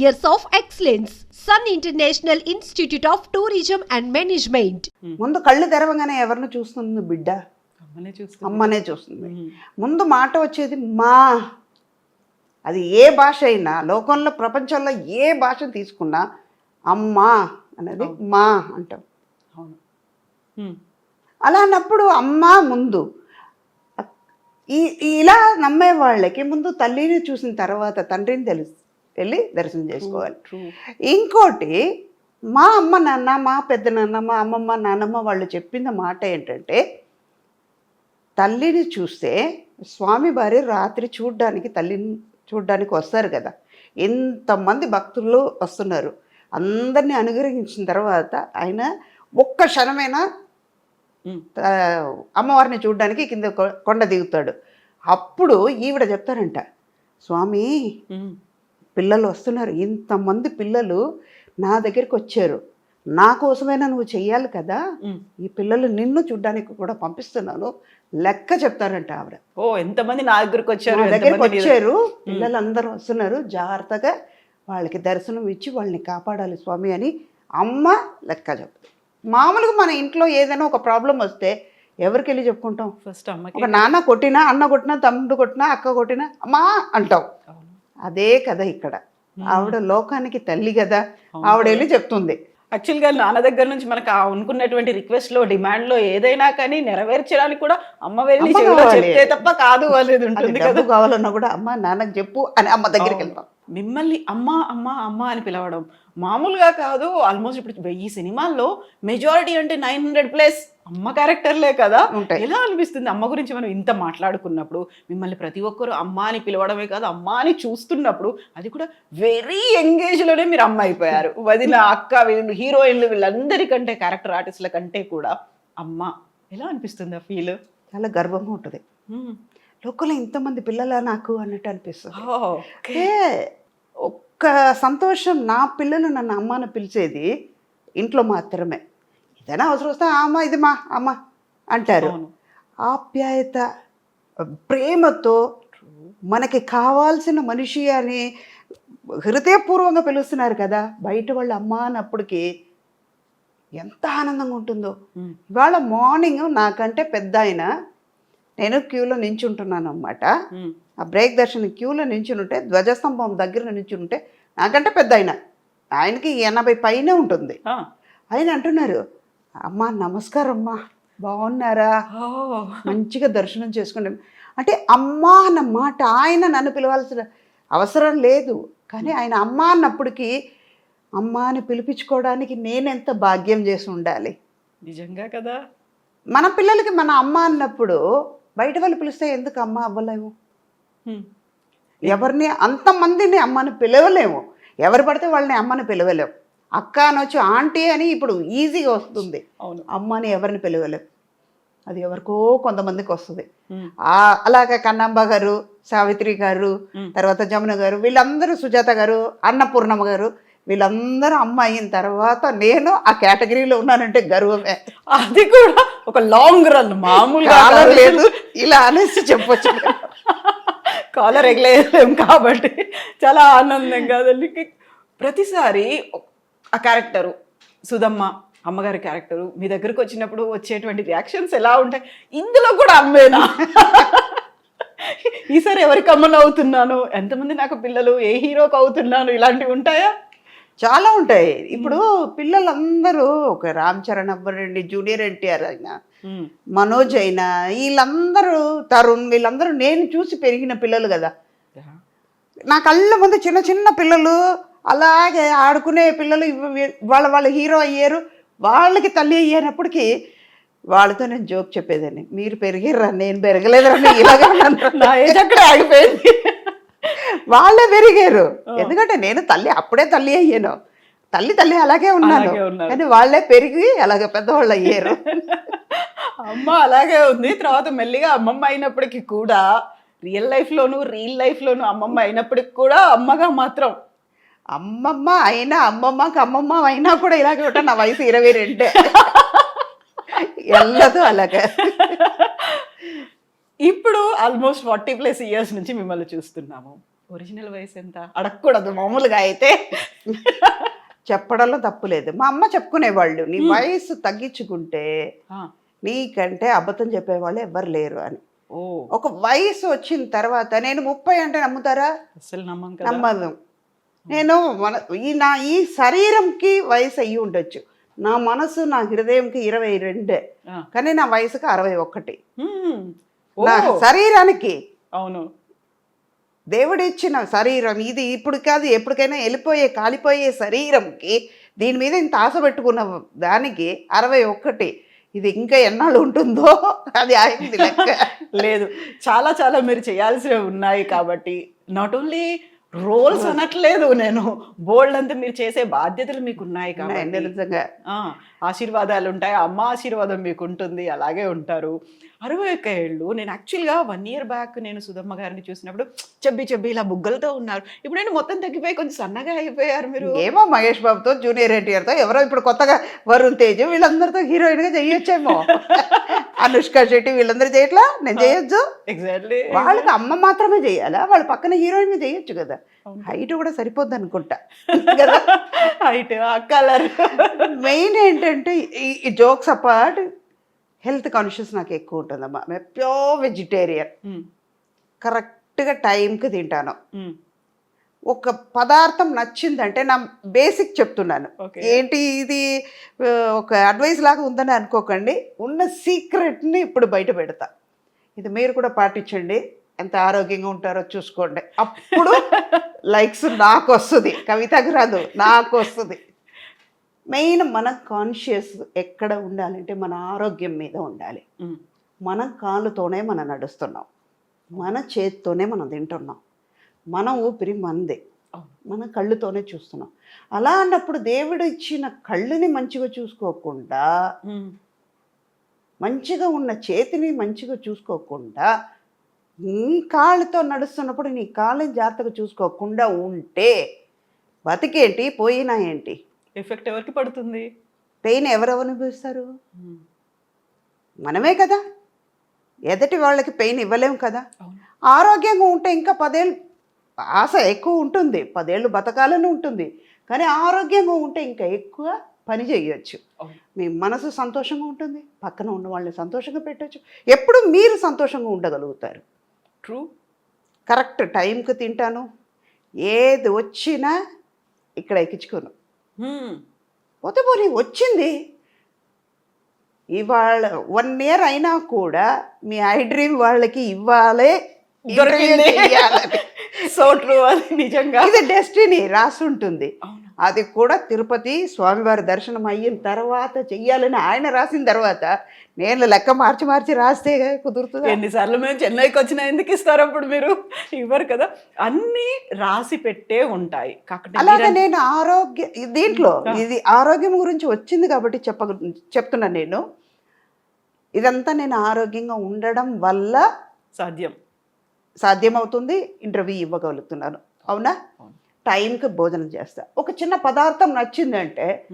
years of excellence. Sun International Institute of Tourism and Management. ముందు కళ్ళు తెరవగానే ఎవరిని చూస్తుంది బిడ్డ? అమ్మనే చూస్తుంది. అమ్మనే చూస్తుంది. ముందు మాట వచ్చేది మా. అది ఏ భాష అయినా లోకంలో ప్రపంచంలో ఏ భాష తీసుకున్నా అమ్మా అనేది మా అంటాం. అవును. ఉమ్. అలా అన్నప్పుడు అమ్మ ముందు. ఈ ఇలా నమ్మే వాళ్ళకి ముందు తల్లిని చూసిన తర్వాత తండ్రిని తెలుసు. వెళ్ళి దర్శనం చేసుకోవాలి. ఇంకోటి మా అమ్మ నాన్న మా పెద్ద నాన్న మా అమ్మమ్మ నాన్నమ్మ వాళ్ళు చెప్పిన మాట ఏంటంటే తల్లిని చూస్తే స్వామి భార్య రాత్రి చూడ్డానికి తల్లిని చూడ్డానికి వస్తారు కదా. ఎంతమంది భక్తులు వస్తున్నారు. అందరినీ అనుగ్రహించిన తర్వాత ఆయన ఒక్క క్షణమైనా అమ్మవారిని చూడడానికి కింద కొండ దిగుతాడు. అప్పుడు ఈవిడ చెప్తారంట స్వామి. పిల్లలు వస్తున్నారు. ఇంతమంది పిల్లలు నా దగ్గరికి వచ్చారు. నా కోసమైనా నువ్వు చెయ్యాలి కదా. ఈ పిల్లలు నిన్ను చూడ్డానికి కూడా పంపిస్తున్నాను. లెక్క చెప్తారంట ఆవిడ. ఓ ఎంతమంది నా దగ్గరకు వచ్చారు? దగ్గరికి వచ్చారు. పిల్లలందరూ వస్తున్నారు. జాగ్రత్తగా వాళ్ళకి దర్శనం ఇచ్చి వాళ్ళని కాపాడాలి స్వామి అని అమ్మ లెక్క చెప్తుంది. మామూలుగా మన ఇంట్లో ఏదైనా ఒక ప్రాబ్లం వస్తే ఎవరికి వెళ్ళి చెప్పుకుంటాం? ఫస్ట్ అమ్మకి ఒక నాన్న కొట్టినా అన్న కొట్టినా తమ్ముడు కొట్టినా అక్క కొట్టినా అమ్మా అంటాం. అవును. అదే కదా ఇక్కడ. ఆవిడ లోకానికి తల్లి కదా ఆవిడ వెళ్ళి చెప్తుంది. యాక్చువల్గా నాన్న దగ్గర నుంచి మనకు ఆ అనుకున్నటువంటి రిక్వెస్ట్లో డిమాండ్లో ఏదైనా కానీ నెరవేర్చడానికి కూడా అమ్మ వెళ్ళి. చెప్తే తప్ప కాదు అనేది ఉంటుంది కదా. కావాలన్నా కూడా అమ్మ నాన్నకి చెప్పు అని అమ్మ దగ్గరికి వెళ్తాం. మిమ్మల్ని అమ్మ అమ్మ అమ్మ అని పిలవడం. మామూలుగా కాదు ఆల్మోస్ట్ ఇప్పుడు ఈ సినిమాల్లో మెజారిటీ అంటే నైన్ హండ్రెడ్ ప్లస్ అమ్మ క్యారెక్టర్లే కదా. ఉంటాయి. ఎలా అనిపిస్తుంది? అమ్మ గురించి మనం ఇంత మాట్లాడుకున్నప్పుడు మిమ్మల్ని ప్రతి ఒక్కరు అమ్మ అని పిలవడమే కాదు అమ్మ అని చూస్తున్నప్పుడు అది కూడా వెరీ ఎంగేజ్లోనే మీరు అమ్మ అయిపోయారు. వదిన అక్క వీళ్ళు హీరోయిన్లు వీళ్ళందరికంటే క్యారెక్టర్ ఆర్టిస్టుల కంటే కూడా అమ్మ. ఎలా అనిపిస్తుంది ఆ ఫీల్ చాలా గర్వంగా ఉంటుంది. లోకంలో ఇంతమంది పిల్లలా నాకు అన్నట్టు అనిపిస్తుంది. ఒక్క సంతోషం నా పిల్లలు నన్ను అమ్మాని పిలిచేది ఇంట్లో మాత్రమే ఏదైనా అవసరం వస్తే "ఆ, అమ్మ ఇది మా అమ్మ అంటారు. ఆప్యాయత ప్రేమతో మనకి కావాల్సిన మనిషి అని హృదయపూర్వకంగా పిలుస్తున్నారు కదా బయట వాళ్ళు అమ్మ అన్నప్పటికీ ఎంత ఆనందంగా ఉంటుందో. ఇవాళ మార్నింగ్ నాకంటే పెద్ద ఆయన నేను క్యూలో నించుంటున్నాను అనమాట. ఆ బ్రేక్ దర్శనం క్యూలో నించునుంటే ధ్వజస్తంభం దగ్గర నించుంటే నాకంటే పెద్ద ఆయన. ఆయనకి ఎనభై పైనే ఉంటుంది. ఆయన అంటున్నారు అమ్మా నమస్కారం అమ్మా బాగున్నారా. మంచిగా దర్శనం చేసుకోండి అంటే అమ్మా అన్న మాట ఆయన నన్ను పిలవాల్సిన అవసరం లేదు. కానీ ఆయన అమ్మ అన్నప్పటికీ అమ్మ అని పిలిపించుకోవడానికి నేనెంత భాగ్యం చేసి ఉండాలి? నిజంగా కదా? మన పిల్లలకి మన అమ్మ అన్నప్పుడు బయట వాళ్ళు పిలిస్తే ఎందుకు అమ్మ అవ్వలేము. ఎవరిని అంతమందిని అమ్మని పిలవలేము. ఎవరు పడితే వాళ్ళని అమ్మని పిలవలేము. అక్క అనొచ్చు ఆంటీ అని ఇప్పుడు ఈజీగా వస్తుంది. అవును. అమ్మని ఎవరిని పిలవలేము. అది ఎవరికో కొంతమందికి వస్తుంది. అలాగే కన్నాంబ గారు సావిత్రి గారు. తర్వాత జమున గారు వీళ్ళందరూ సుజాత గారు అన్నపూర్ణమ్మ గారు వీళ్ళందరూ అమ్మ అయిన తర్వాత నేను ఆ కేటగిరీలో ఉన్నానంటే గర్వమే. అది కూడా ఒక లాంగ్ రన్ మామూలుగా లేదు. ఇలా అనేసి చెప్పొచ్చు కాలర్ ఎగలేయలేం కాబట్టి చాలా ఆనందంగా దానికి ప్రతిసారి ఆ క్యారెక్టరు సుధమ్మ అమ్మగారి క్యారెక్టరు మీ దగ్గరకు వచ్చినప్పుడు వచ్చేటువంటి రియాక్షన్స్ ఎలా ఉంటాయి? ఇందులో కూడా అమ్మేనా? ఈసారి ఎవరికి అమ్మను అవుతున్నాను ఎంతమంది నాకు పిల్లలు? ఏ హీరోకి అవుతున్నాను? ఇలాంటివి ఉంటాయా? చాలా ఉంటాయి. ఇప్పుడు పిల్లలందరూ ఒక రామ్ చరణ్ అవ్వరండి జూనియర్ ఎన్టీఆర్ అయినా మనోజ్ అయినా వీళ్ళందరూ తరుణ్ వీళ్ళందరూ నేను చూసి పెరిగిన పిల్లలు కదా. నా కళ్ళ ముందు చిన్న చిన్న పిల్లలు అలాగే ఆడుకునే పిల్లలు వాళ్ళ వాళ్ళ హీరో అయ్యారు. వాళ్ళకి తల్లి అయ్యేటప్పటికి వాళ్ళతో నేను జోక్ చెప్పేదాన్ని. మీరు పెరిగిర్రా నేను పెరగలేదురా ఇలాగే. నా ఏజ్ అక్కడే ఆగిపోయింది. వాళ్ళే పెరిగారు. ఎందుకంటే నేను తల్లి అప్పుడే తల్లి అయ్యాను. తల్లి తల్లి అలాగే ఉన్నాను. కానీ వాళ్ళే పెరిగి అలాగే పెద్దవాళ్ళు అయ్యారు. అమ్మ అలాగే ఉంది. తర్వాత మెల్లిగా అమ్మమ్మ అయినప్పటికీ కూడా రియల్ లైఫ్ లోను రియల్ లైఫ్ లోను అమ్మమ్మ అయినప్పటికి కూడా అమ్మగా మాత్రం. అమ్మమ్మ అయినా అమ్మమ్మకి అమ్మమ్మ అయినా కూడా ఇలాగే ఉంటా నా వయసు ఇరవై రెండే. ఎల్లదు అలాగే. ఇప్పుడు ఆల్మోస్ట్ ఫార్టీ ప్లస్ ఇయర్స్ నుంచి మిమ్మల్ని చూస్తున్నాము. ఒరిజినల్ వయసు ఎంత? అడగకూడదు మామూలుగా అయితే. చెప్పడంలో తప్పులేదు మా అమ్మ చెప్పుకునేవాళ్ళు నీ. వయసు తగ్గించుకుంటే నీకంటే అబద్ధం చెప్పేవాళ్ళు ఎవ్వరు లేరు అని. ఒక వయసు వచ్చిన తర్వాత నేను ముప్పై అంటే నమ్ముతారా? అసలు నమ్మదు నేను మన ఈ నా ఈ శరీరంకి వయసు అయ్యి ఉండొచ్చు. నా మనసు నా హృదయంకి ఇరవై రెండే. కానీ నా వయసుకి అరవై ఒకటి. నా శరీరానికి అవును. దేవుడిచ్చిన శరీరం ఇది ఇప్పుడు కాదు ఎప్పటికైనా వెళ్ళిపోయే కాలిపోయే శరీరంకి దీని మీద ఇంత ఆశ పెట్టుకున్న దానికి అరవై ఒక్కటి. ఇది ఇంకా ఎన్నాళ్ళు ఉంటుందో అది అయింది లెక్క. లేదు చాలా చాలా మీరు చేయాల్సినవి ఉన్నాయి కాబట్టి నాట్ ఓన్లీ రోల్స్ అనట్లేదు నేను. బోల్డ్ అంతా మీరు చేసే బాధ్యతలు మీకు ఉన్నాయి కాబట్టి. నిజంగా. ఆశీర్వాదాలు ఉంటాయి అమ్మ ఆశీర్వాదం మీకు ఉంటుంది అలాగే ఉంటారు. అరవై ఒక్క ఏళ్ళు నేను యాక్చువల్గా వన్ ఇయర్ బ్యాక్ నేను సుధమ్మ గారిని చూసినప్పుడు చెబ్బి చెబ్బి ఇలా బుగ్గలతో ఉన్నారు. ఇప్పుడు నేను మొత్తం తగ్గిపోయి కొంచెం సన్నగా అయిపోయారు మీరు. ఏమో మహేష్ బాబుతో జూనియర్ ఎన్టీఆర్తో ఎవరో ఇప్పుడు కొత్తగా వరుణ్ తేజ్ వీళ్ళందరితో హీరోయిన్గా చేయొచ్చేమో. అనుష్క శెట్టి వీళ్ళందరూ చేయట్లా? నేను చేయొచ్చు ఎగ్జాక్ట్లీ వాళ్ళకి అమ్మ మాత్రమే చేయాలా? వాళ్ళ పక్కన హీరోయిన్ చేయొచ్చు కదా. హైట్ కూడా సరిపోద్ది అనుకుంటా. కదా? హైట్ ఆ కలర్. మెయిన్ ఏంటంటే ఈ జోక్స్ అపార్ట్ హెల్త్ కాన్షియస్ నాకు ఎక్కువ ఉంటుందమ్మా. మేము ప్యూర్ వెజిటేరియన్. కరెక్ట్గా టైంకి తింటాను. ఒక పదార్థం నచ్చిందంటే నా బేసిక్ చెప్తున్నాను. ఏంటి ఇది ఒక అడ్వైస్ లాగా ఉందని అనుకోకండి. ఉన్న సీక్రెట్ని ఇప్పుడు బయట పెడతా. ఇది మీరు కూడా పాటించండి. ఎంత ఆరోగ్యంగా ఉంటారో చూసుకోండి. అప్పుడు లైక్స్ నాకు వస్తుంది కవితకు రాదు నాకు వస్తుంది మెయిన్ మన కాన్షియస్ ఎక్కడ ఉండాలంటే మన ఆరోగ్యం మీద ఉండాలి. మన కాళ్ళతోనే మనం నడుస్తున్నాం. మన చేత్తోనే మనం తింటున్నాం. మన ఊపిరి మందే. అవును. మన కళ్ళుతోనే చూస్తున్నాం. అలా అన్నప్పుడు దేవుడు ఇచ్చిన కళ్ళుని మంచిగా చూసుకోకుండా మంచిగా ఉన్న చేతిని మంచిగా చూసుకోకుండా నీ కాళ్ళతో నడుస్తున్నప్పుడు నీ కాళ్ళని జాగ్రత్తగా చూసుకోకుండా ఉంటే బతికేంటి పోయినా ఏంటి? ఎఫెక్ట్ ఎవరికి పడుతుంది? పెయిన్ ఎవరు అనుభవిస్తారు? మనమే కదా. ఎదటి వాళ్ళకి పెయిన్ ఇవ్వలేం కదా. ఆరోగ్యంగా ఉంటే ఇంకా పదేళ్ళు ఆశ ఎక్కువ ఉంటుంది. పదేళ్ళు బతకాలని ఉంటుంది. కానీ ఆరోగ్యంగా ఉంటే ఇంకా ఎక్కువ పని చేయొచ్చు. మీ మనసు సంతోషంగా ఉంటుంది. పక్కన ఉన్న వాళ్ళని సంతోషంగా పెట్టొచ్చు. ఎప్పుడు మీరు సంతోషంగా ఉండగలుగుతారు. ట్రూ కరెక్ట్ టైంకి తింటాను. ఏది వచ్చినా ఇక్కడ ఎక్కించుకోను. పోతే పోనీ వచ్చింది. ఇవాళ వన్ ఇయర్ అయినా కూడా మీ ఐ డ్రీమ్ వాళ్ళకి ఇవ్వాలే. సో ట్రూ అది నిజంగా. ఇది డెస్టినీ రాసి ఉంటుంది అవును. అది కూడా తిరుపతి స్వామివారి దర్శనం అయిన తర్వాత చెయ్యాలని ఆయన రాసిన తర్వాత నేను లెక్క మార్చి మార్చి రాస్తే కుదురుతుంది? ఎన్నిసార్లు మేము చెన్నైకి వచ్చిన ఎందుకు ఇస్తారు అప్పుడు మీరు? ఇవ్వరు కదా. అన్ని రాసి పెట్టే ఉంటాయి. కాకపోతే అలాగే నేను ఆరోగ్య దీంట్లో. ఇది ఆరోగ్యం గురించి వచ్చింది కాబట్టి చెప్ప చెప్తున్నాను నేను. ఇదంతా నేను ఆరోగ్యంగా ఉండడం వల్ల సాధ్యం. సాధ్యమవుతుంది. ఇంటర్వ్యూ ఇవ్వగలుగుతున్నాను. అవును. టైంకి భోజనం చేస్తా. ఒక చిన్న పదార్థం నచ్చిందంటే.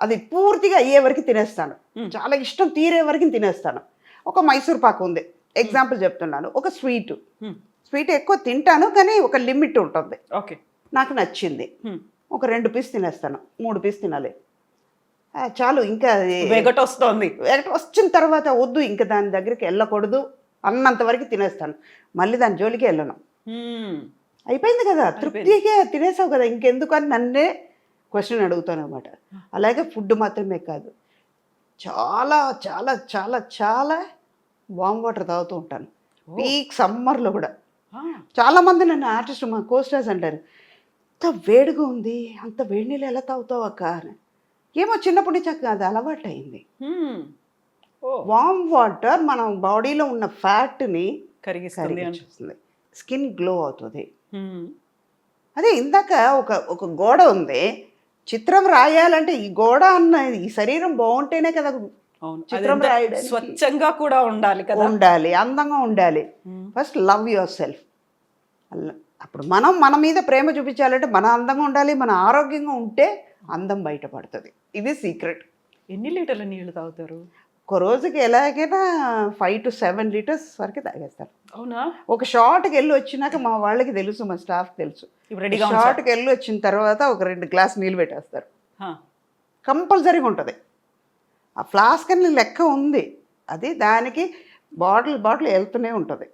అది పూర్తిగా అయ్యే వరకు తినేస్తాను. చాలా ఇష్టం తీరే వరకు తినేస్తాను. ఒక మైసూర్ పాకు ఉంది. ఎగ్జాంపుల్ చెప్తున్నాను. ఒక స్వీట్. స్వీట్ ఎక్కువ తింటాను కానీ ఒక లిమిట్ ఉంటుంది. ఓకే. నాకు నచ్చింది. ఒక రెండు పీస్ తినేస్తాను. మూడు పీస్ తినాలి. చాలు ఇంకా వెగట్ వస్తోంది. వెగట వచ్చిన తర్వాత వద్దు ఇంకా దాని దగ్గరికి వెళ్ళకూడదు అన్నంత వరకు తినేస్తాను. మళ్ళీ దాని జోలికి వెళ్ళను. అయిపోయింది కదా తృప్తిగా తినేసావు కదా ఇంకెందుకు అని నన్నే క్వశ్చన్ అడుగుతాను అనమాట అలాగే ఫుడ్ మాత్రమే కాదు చాలా చాలా చాలా చాలా వామ్ వాటర్ తాగుతూ ఉంటాను. పీక్ సమ్మర్లో కూడా. చాలామంది నన్ను ఆర్టిస్ట్ మా కోస్టర్స్ అంటారు అంత వేడిగా ఉంది అంత వేడి నీళ్ళు ఎలా తాగుతావు అక్క? అని. ఏమో చిన్నప్పటి నుంచి నాకు అది అలవాటు అయింది. వామ్ వాటర్ మన బాడీలో ఉన్న ఫ్యాట్ని కరిగిస్తుంది అంట కరిగించేస్తుంది స్కిన్ గ్లో అవుతుంది. అదే ఇందాక ఒక ఒక గోడ ఉంది. చిత్రం రాయాలంటే ఈ గోడ అన్న ఈ శరీరం బాగుంటేనే కదా చిత్రం రాయడానికి- స్వచ్ఛంగా కూడా ఉండాలి కదా. ఉండాలి అందంగా ఉండాలి. ఫస్ట్ లవ్ యువర్ సెల్ఫ్ అప్పుడు మనం మన మీద ప్రేమ చూపించాలంటే మన అందంగా ఉండాలి మన ఆరోగ్యంగా ఉంటే అందం బయటపడుతుంది. ఇది సీక్రెట్. ఎన్ని లీటర్ల నీళ్ళు తాగుతారు? ఒక రోజుకి ఎలాగైనా ఫైవ్ టు సెవెన్ లీటర్స్ వరకు తాగేస్తారు. అవునా? ఒక షార్ట్కి వెళ్ళి వచ్చినాక మా వాళ్ళకి తెలుసు మా స్టాఫ్ తెలుసు. షార్ట్కి వెళ్ళి వచ్చిన తర్వాత ఒక రెండు గ్లాస్ నీళ్ళు పెట్టేస్తారు. కంపల్సరీగా ఉంటుంది. ఆ ఫ్లాస్క్ అని లెక్క ఉంది. అది దానికి బాటిల్ బాటిల్ వెళ్తూనే ఉంటుంది.